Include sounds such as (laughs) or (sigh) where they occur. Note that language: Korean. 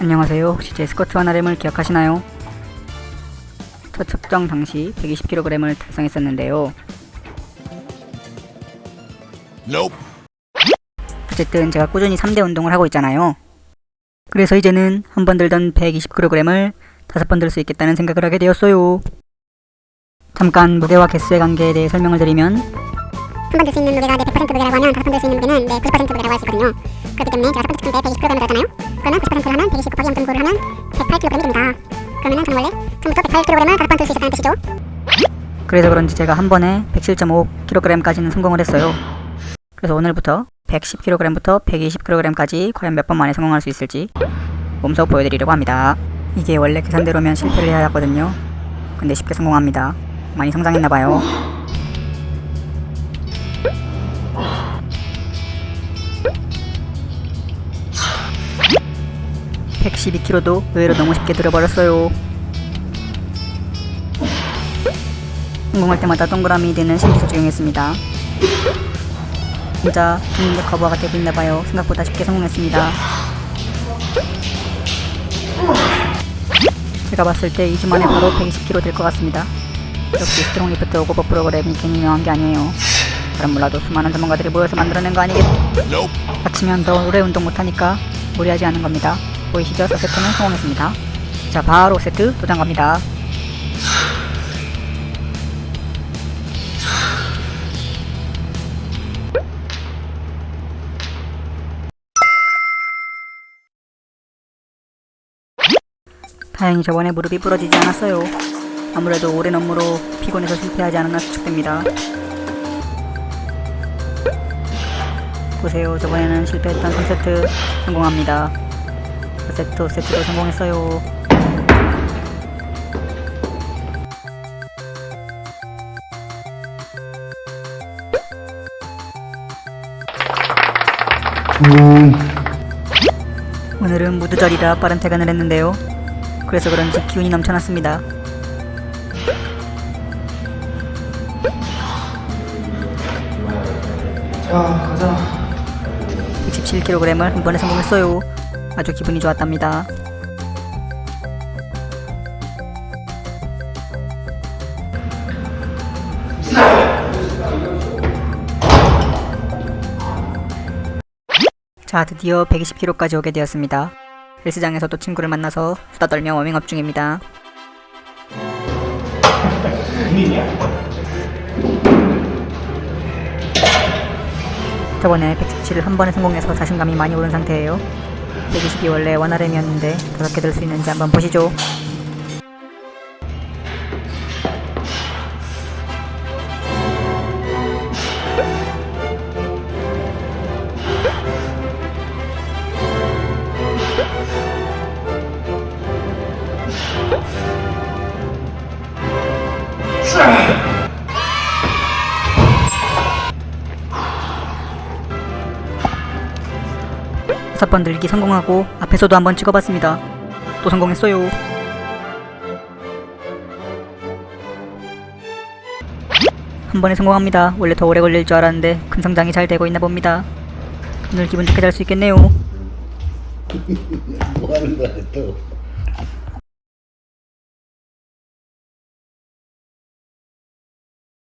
안녕하세요. 혹시 제 스쿼트 하나램을 기억하시나요? 첫 측정 당시 120kg을 달성했었는데요. Nope. 어쨌든 제가 꾸준히 3대 운동을 하고 있잖아요. 그래서 이제는 한 번 들던 120kg을 다섯 번 들 수 있겠다는 생각을 하게 되었어요. 잠깐 무게와 개수의 관계에 대해 설명을 드리면 한 번 들 수 있는 무게가 내 100% 무게라고 하면 다섯 번들 수 있는 무게는 내 90% 무게라고 할 수 있거든요. 그렇기 때문에 제가 첫 번째 측정 때 120kg을 들었잖아요. 그러면 90%를 하면 120 곱하기 0.9를 하면 108kg이 됩니다. 그러면은 저는 원래 처음부터 108kg을 다섯 번 들 수 있었다는 뜻이죠. 그래서 그런지 제가 한 번에 107.5kg까지는 성공을 했어요. 그래서 오늘부터 110kg부터 120kg까지 과연 몇 번 만에 성공할 수 있을지 몸소 보여드리려고 합니다. 이게 원래 계산대로면 실패를 해야 하거든요. 근데 쉽게 성공합니다. 많이 성장했나봐요. (112kg도) 의외로 너무 쉽게 들어버렸어요. 성공할 때마다 동그라미 되는 신기술 적용했습니다. 진짜 죽는데 거부가 되고 있나봐요. 생각보다 쉽게 성공했습니다. 제가 봤을 때 2주 만에 바로 120kg 될 것 같습니다. 역시 스트롱 리프트 오고버 프로그램이 괜히 유명한 게 아니에요. 잘은 몰라도 수많은 전문가들이 모여서 만들어낸 거 아니겠... 다치면 더 오래 운동 못하니까 무리하지 않은 겁니다. 보이시죠? 4세트는 성공했습니다. 자, 바로 5세트 도전 갑니다. 다행히 저번에 무릎이 부러지지 않았어요. 아무래도 오랜 업무로 피곤해서 실패하지 않았나 추측됩니다. 보세요. 저번에는 실패했던 3세트 성공합니다. 4세트, 5세트도 성공했어요. 오늘은 무두절이라 빠른 퇴근을 했는데요. 그래서 그런지 기운이 넘쳐났습니다. 자, 가자. 67kg을 한 번에 성공했어요. 아주 기분이 좋았답니다. 자, 드디어 120kg까지 오게 되었습니다. 헬스장에서 또 친구를 만나서 수다 떨며 워밍업 중입니다. (laughs) 저번에 117을 한 번에 성공해서 자신감이 많이 오른 상태예요. 120이 원래 원RM이었는데 어떻게 들수 있는지 한번 보시죠. 다섯 번 들기 성공하고 앞에서도 한번 찍어봤습니다. 또 성공했어요. 한 번에 성공합니다. 원래 더 오래 걸릴 줄 알았는데 큰 성장이 잘 되고 있나 봅니다. 오늘 기분 좋게 잘 수 있겠네요. (laughs) 뭐 하는 거야, 또?